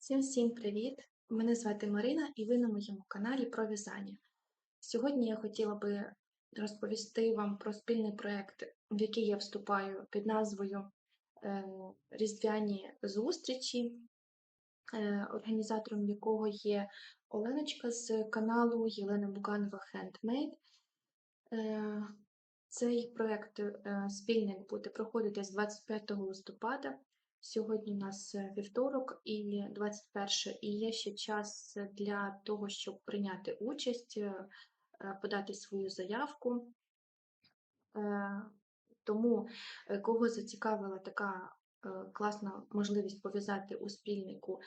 Всім всім привіт! Мене звати Марина і ви на моєму каналі про в'язання. Сьогодні я хотіла би розповісти вам про спільний проєкт, в який я вступаю під назвою е, Різдвяні зустрічі, е, організатором якого є Оленочка з каналу Єлена Буганова Handmade. Е, Цей проєкт спільний буде проходити з 25 листопада Сьогодні у нас е, вівторок і 21 і є ще час для того, щоб прийняти участь, е, е, подати свою заявку. Тому кого зацікавила така класна можливість пов'язати у спільнику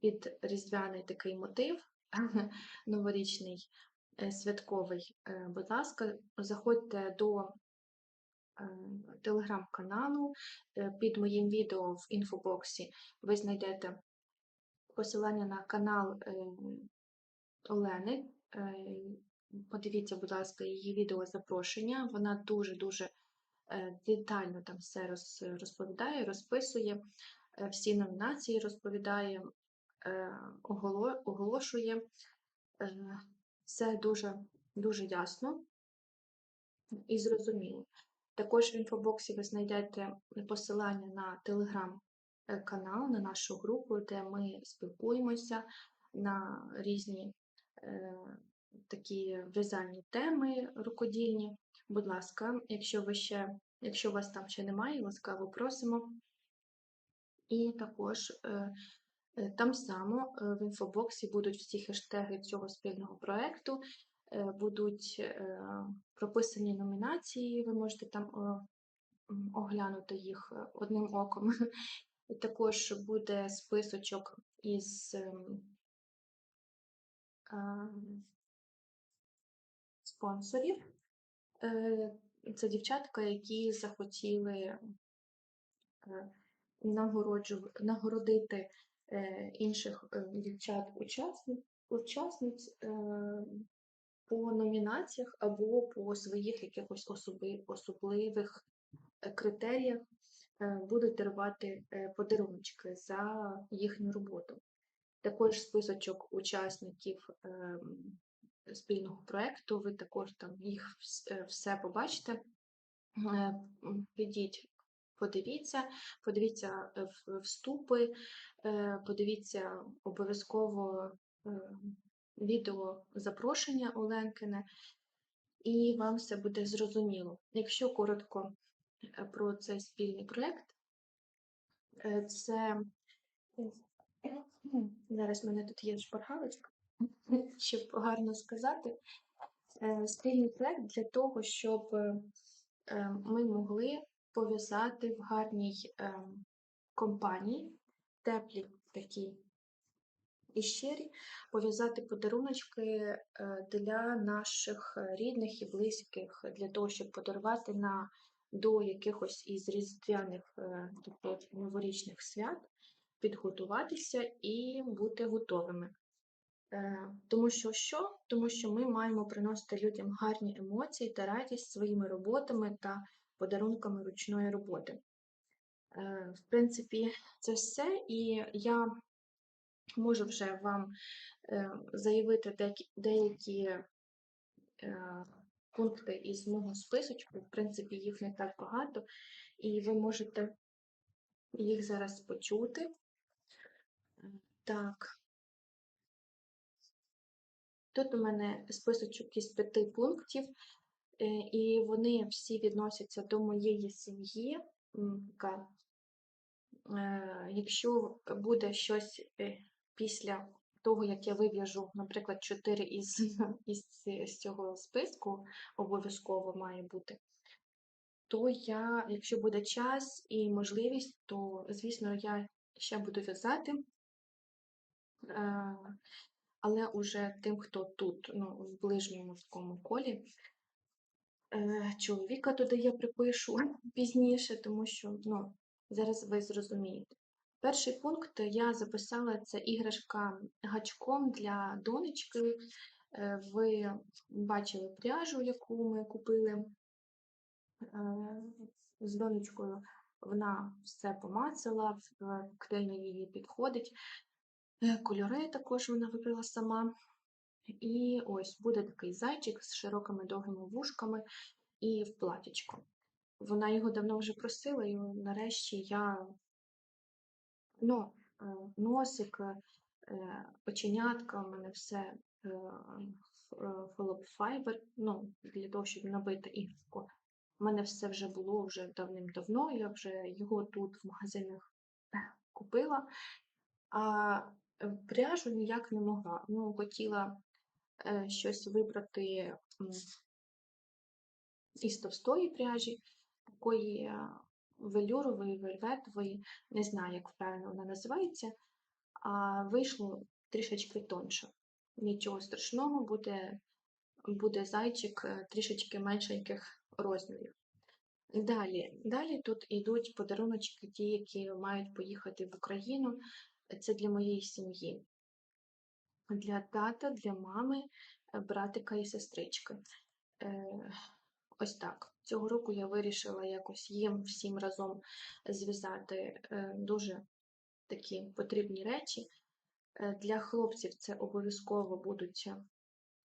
під різдвяний такий мотив новорічний, святковий, будь ласка, заходьте до телеграм-каналу. Е, під моїм відео в інфобоксі ви знайдете посилання на канал е, Олени. Е, подивіться, будь ласка, її відео запрошення. Вона дуже-дуже детально там все розповідає, розписує, всі номінації розповідає, оголошує. Все дуже, дуже ясно і зрозуміло. Також в інфобоксі ви знайдете посилання на телеграм-канал, на нашу групу, де ми спілкуємося на різні е, такі в'язальні теми рукодільні. Будь ласка, якщо ви ще, якщо вас там ще немає, ласкаво просимо. І також е, е там само е, в інфобоксі будуть всі хештеги цього спільного проєкту, Е, будуть е, прописані номінації, ви можете там оглянути їх е, одним оком. І також буде списочок із спонсорів. Це дівчатка, які захотіли нагородити інших дівчат-учасниць по номінаціях або по своїх якихось особливих е, критеріях е, будуть дарувати е, подарунки за їхню роботу. Також списочок учасників спільного проєкту, ви також там їх все побачите. Підіть, подивіться, подивіться вступи, подивіться обов'язково відео запрошення Оленкине, і вам все буде зрозуміло. Якщо коротко е, про цей спільний проєкт, е, це зараз в мене тут є шпаргалочка, щоб гарно сказати, е, спільний проєкт для того, щоб ми могли пов'язати в гарній компанії теплі такі і щирі, пов'язати подаруночки е, для наших рідних і близьких, для того, щоб подарувати на до якихось із різдвяних е, тобто новорічних свят, підготуватися і бути готовими. Е, тому що що? Тому що ми маємо приносити людям гарні емоції та радість своїми роботами та подарунками ручної роботи. В принципі, це все. І я можу вже вам е, заявити деякі е, пункти із мого списочку, в принципі, їх не так багато, і ви можете їх зараз почути. Так. Тут у мене списочок із п'яти пунктів, е, і вони всі відносяться до моєї сім'ї. Якщо буде щось після того, як я вив'яжу, наприклад, 4 із, із, з цього списку, обов'язково має бути, то я, якщо буде час і можливість, то, звісно, я ще буду в'язати. Е, але уже тим, хто тут, ну, в ближньому такому колі, е, чоловіка туди я припишу пізніше, тому що ну, зараз ви зрозумієте. Перший пункт я записала це іграшка гачком для донечки. Е, ви бачили пряжу, яку ми купили е, з донечкою Вона все помацала, коктейльні їй підходить. Е, Кольори також вона вибрала сама. І ось буде такий зайчик з широкими довгими вушками і в платічку. Вона його давно вже просила, і нарешті я ну, е, носик, е, оченятка, у мене все е, Fiber, ну, для того, щоб набити іграшку. У мене все вже було вже давним-давно, я вже його тут в магазинах купила, а пряжу ніяк не могла. Ну, хотіла е, щось вибрати із товстої пряжі, такої е, велюрової, вельветової, не знаю, як правильно вона називається, а вийшло трішечки тонше. Нічого страшного, буде, буде зайчик е, трішечки меншеньких розмірів. Далі, далі тут йдуть подаруночки, ті, які мають поїхати в Україну. Це для моєї сім'ї, для тата, для мами, е, братика і сестрички. Е, Ось так. Цього року я вирішила якось їм всім разом зв'язати е, дуже такі потрібні речі. Е, Для хлопців це обов'язково будуть, е,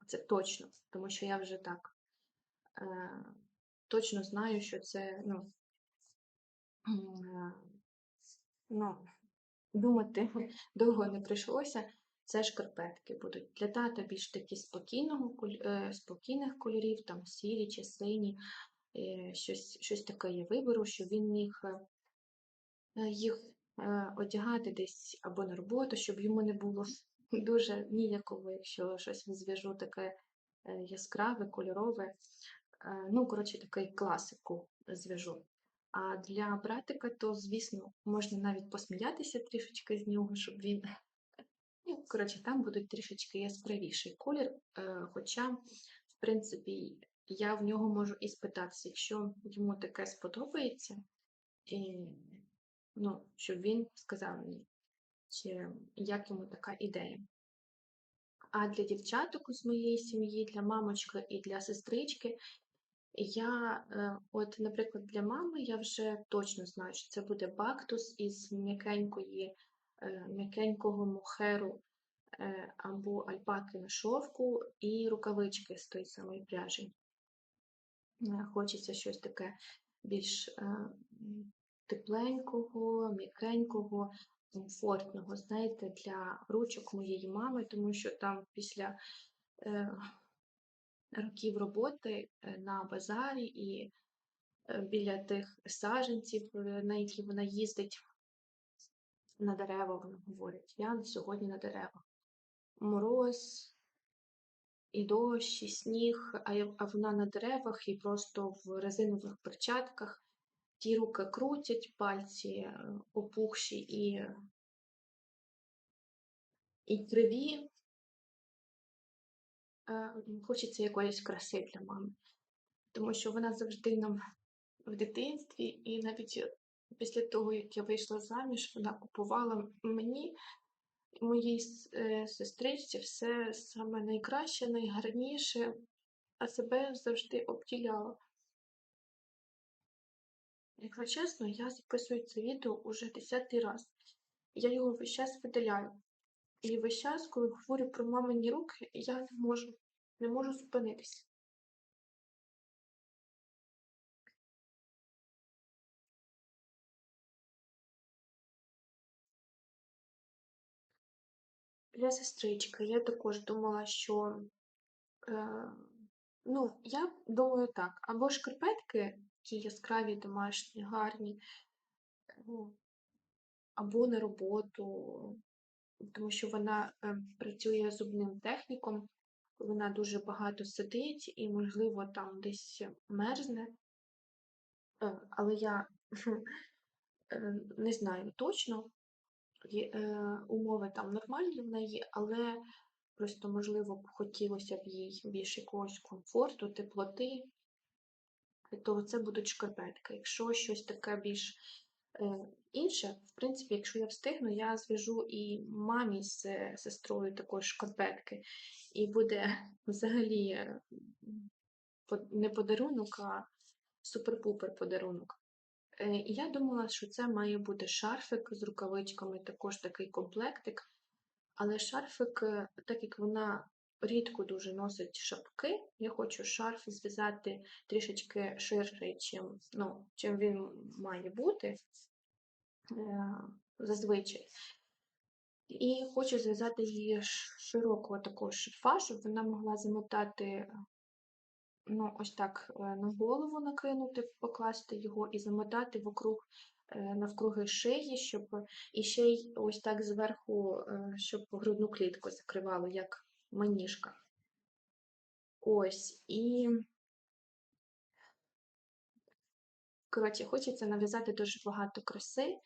це точно, тому що я вже так точно знаю, що це, ну, ну, думати довго не прийшлося. Це шкарпетки будуть. Для тата більш такі спокійного, спокійних кольорів, там сірі чи сині, щось, щось таке я виберу, щоб він міг е, е, їх е, одягати десь або на роботу, щоб йому не було дуже ніяково, якщо щось зв'яжу таке е, яскраве, кольорове. Е, Ну, коротше, такий класику зв'яжу. А для братика, то, звісно, можна навіть посміятися трішечки з нього, щоб він. Ну, коротше, там будуть трішечки яскравіший колір. е, Хоча, в принципі, я в нього можу і спитатися, якщо йому таке сподобається, і, ну, щоб він сказав мені, чи як йому така ідея. А для дівчаток з моєї сім'ї, для мамочки і для сестрички, я, е, от, наприклад, для мами я вже точно знаю, що це буде бактус із м'якенької, е, м'якенького мохеру е, або альпаки на шовку і рукавички з тої самої пряжі. Е, Хочеться щось таке більш е, тепленького, м'якенького, комфортного, знаєте, для ручок моєї мами, тому що там після е, років роботи на базарі і біля тих саджанців, е, на які вона їздить, на дерева, вона говорить. Я сьогодні на деревах. Мороз, і дощ, і сніг, а, вона на деревах і просто в резинових перчатках. Ті руки крутять, пальці е, опухші і, і криві. Е, Хочеться якоїсь краси для мами. Тому що вона завжди нам в дитинстві, і навіть після того, як я вийшла заміж, вона купувала мені моїй е, сестричці все саме найкраще, найгарніше, а себе завжди обділяла. Якщо чесно, я записую це відео уже десятий раз. Я його весь час видаляю. І весь час, коли говорю про мамині руки, я не можу, не можу зупинитися. Для сестрички я також думала, що е, ну, я думаю так, або шкарпетки, ті яскраві, домашні, гарні, ну, або на роботу, тому що вона е, працює зубним техніком, вона дуже багато сидить і, можливо, там десь мерзне. Е, Але я е, не знаю точно. Е, умови там нормальні в неї, але просто, можливо, хотілося б їй більш якогось комфорту, теплоти, то це будуть шкарпетки. Якщо щось таке більш е, інше, в принципі, якщо я встигну, я зв'яжу і мамі з е, сестрою також шкарпетки. І буде взагалі не подарунок, а супер-пупер подарунок. Е, І я думала, що це має бути шарфик з рукавичками, також такий комплектик. Але шарфик, е, так як вона рідко дуже носить шапки, я хочу шарф зв'язати трішечки ширший, чим, ну, чим він має бути е, зазвичай. І хочу зв'язати її широкого такого шарфа, щоб вона могла замотати ну, ось так е, на голову накинути, покласти його і замотати вокруг, е, навкруги шиї, щоб і ще й ось так зверху, е, щоб грудну клітку закривало, як маніжка. Ось, і, коротше, хочеться нав'язати дуже багато краси,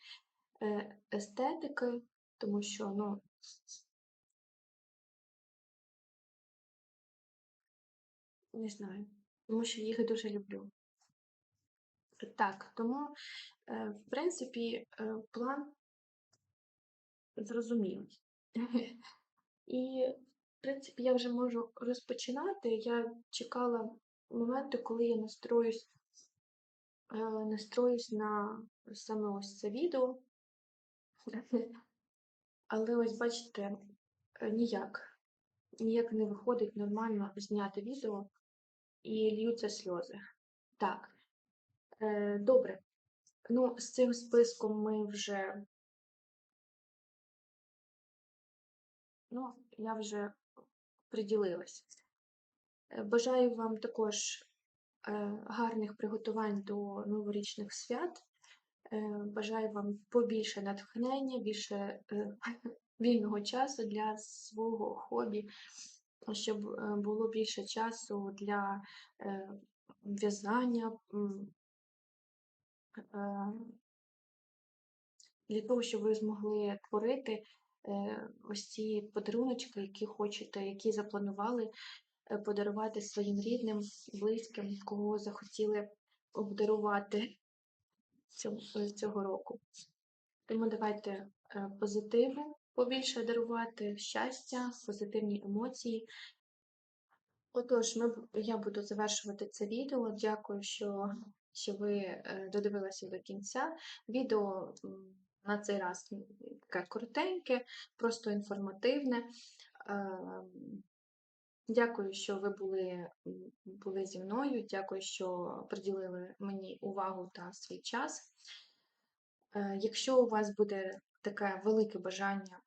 естетики, тому що, ну, не знаю, тому що їх дуже люблю. Так, тому, е, в принципі, е, план зрозумілий. І, в принципі, я вже можу розпочинати. Я чекала моменту, коли я настроюсь, е, настроюсь на саме ось це відео. Але ось бачите, ніяк. Ніяк не виходить нормально зняти відео і льються сльози. Так, е, добре. Ну, з цим списком ми вже. Ну, я вже приділилась. Е, Бажаю вам також е, гарних приготувань до новорічних свят. Е, Бажаю вам побільше натхнення, більше вільного часу для свого хобі, щоб е, було більше часу для е, в'язання, е, для того, щоб ви змогли творити ось ці подаруночки, які хочете, які запланували подарувати своїм рідним, близьким, кого захотіли обдарувати цього, року. Тому давайте позитиву побільше дарувати, щастя, позитивні емоції. Отож, ми, я буду завершувати це відео. Дякую, що, що ви е, додивилися до кінця. Відео на цей раз таке коротеньке, просто інформативне. Ем, Дякую, що ви були, були зі мною. Дякую, що приділили мені увагу та свій час. Е, Якщо у вас буде таке велике бажання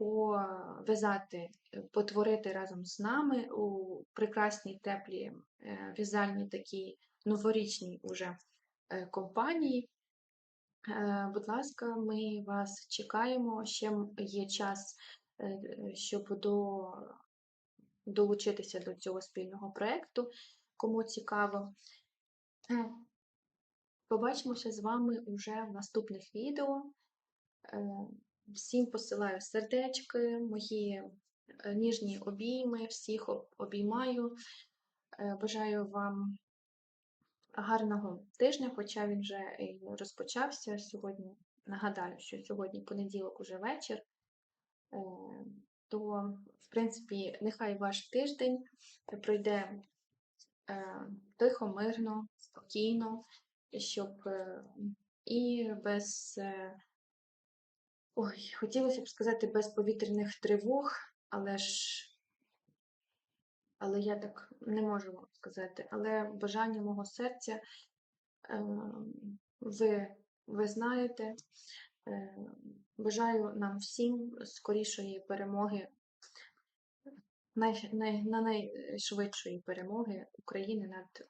пов'язати, е, потворити разом з нами у прекрасній теплій е, в'язальній такій новорічній уже е, компанії, будь ласка, ми вас чекаємо. Ще є час, щоб до, долучитися до цього спільного проєкту, кому цікаво. Побачимося з вами уже в наступних відео. Е, Всім посилаю сердечки, мої е, ніжні обійми, всіх обіймаю. Е, Бажаю вам гарного тижня, хоча він вже розпочався сьогодні. Нагадаю, що сьогодні понеділок уже вечір. То, в принципі, нехай ваш тиждень пройде тихо, мирно, спокійно, щоб і без, ой, хотілося б сказати, без повітряних тривог, але ж, але я так не можу сказати. Але бажання мого серця е, ви, ви знаєте. Е, Бажаю нам всім скорішої перемоги, най, най, на найшвидшої перемоги України над,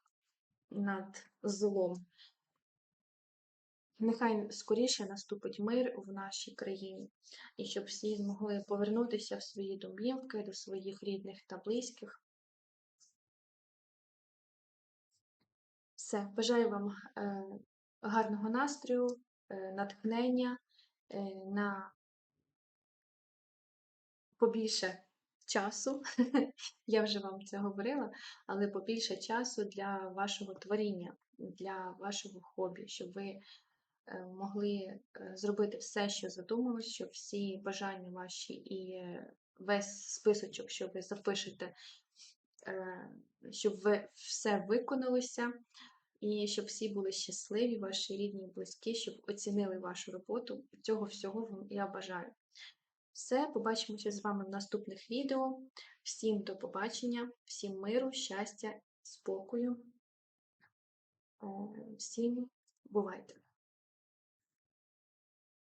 над злом. Нехай скоріше наступить мир в нашій країні, і щоб всі змогли повернутися в свої домівки до своїх рідних та близьких. Все, бажаю вам е, гарного настрою, е, натхнення е, на побільше часу. Я вже вам це говорила, але побільше часу для вашого творіння, для вашого хобі, щоб ви могли е, зробити все, що задумали, щоб всі бажання ваші і е, весь списочок, що ви запишете, е, щоб ви все виконалося. і щоб всі були щасливі, ваші рідні і близькі, щоб оцінили вашу роботу. Цього всього вам я бажаю. Все, побачимося з вами в наступних відео. Всім до побачення, всім миру, щастя, спокою. Е, Всім бувайте!